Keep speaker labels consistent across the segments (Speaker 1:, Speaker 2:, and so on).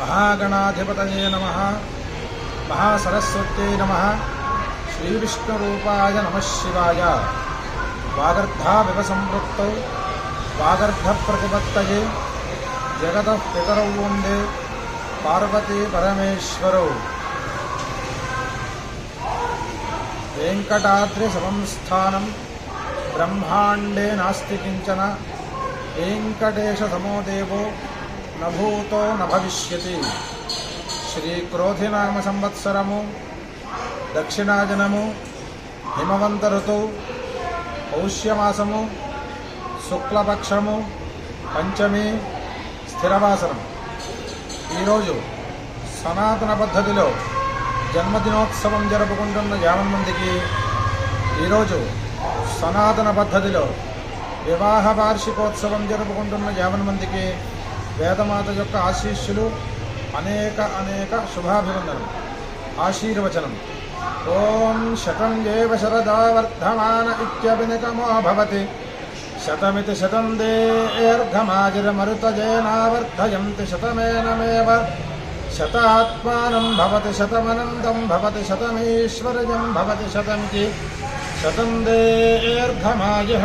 Speaker 1: మహాగణాధిపతయే నమ. మహాసరస్వతే నమ. శ్రీవిష్ణురూపాయ నమ శివాయ. వాగర్ధావివ సంవృత్తౌ వాగర్ధ ప్రతిపత్తయే జగత పితరౌ వందే. పార్వతీ పరమేశ్వరౌ. వెంకటాద్రి సంస్థానం బ్రహ్మాండే నాస్తి కించన. వెంకటేశ సమోదేవో నభూతో న భవిష్యతి శ్రీక్రోధినామ సంవత్సరము దక్షిణాజనము హిమవంత ఋతువు పౌష్యమాసము శుక్లపక్షము పంచమి స్థిరవాసనం ఈరోజు సనాతన పద్ధతిలో జన్మదినోత్సవం జరుపుకుంటున్న యావన్ మందికి ఈరోజు సనాతన పద్ధతిలో వివాహ వార్షికోత్సవం జరుపుకుంటున్న యావన్ మందికి వేదమాత యొక్క ఆశీస్సులు అనేక అనేక శుభాభివందనం ఆశీర్వచనం ఓం శతం దేవ శరదా వర్ధమాన ఇత్యభినితమో భవతి శతమితి శతం దేర్ఘమాజిరమరుతజేనావర్ధయంతి. శతమేనమేవ శతాత్మానం భవతి. శతమనందం భవతి. శతమీశ్వరజం భవతి. శతంకి శతం దేర్ఘమాజిహ.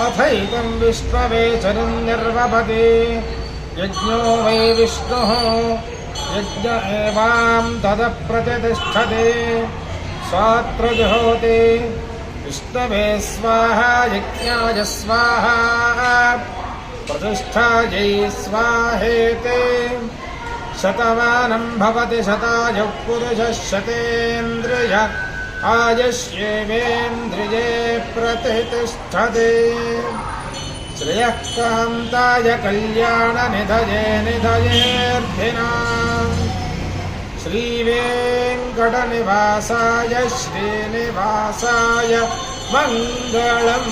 Speaker 1: अथैतं विश्ववेचनं निर्वभते। यज्ञो वै विष्णुः, यज्ञ एवां तदप्रतिष्ठते। स्वात्र जुहोति विष्णवे स्वाहा, यज्ञाय स्वाहा। प्रतिष्ठायै स्वाहेते। शतवानं भवति शतायुः पुरुषः शतेन्द्रियः। आयुष्येवेन्द्रिये प्रतिष्ठते श्रियः कान्ताय कल्याणनिधये निधयेऽर्थिनाम् श्रीवेङ्कटनिवासाय श्रीनिवासाय मङ्गलम्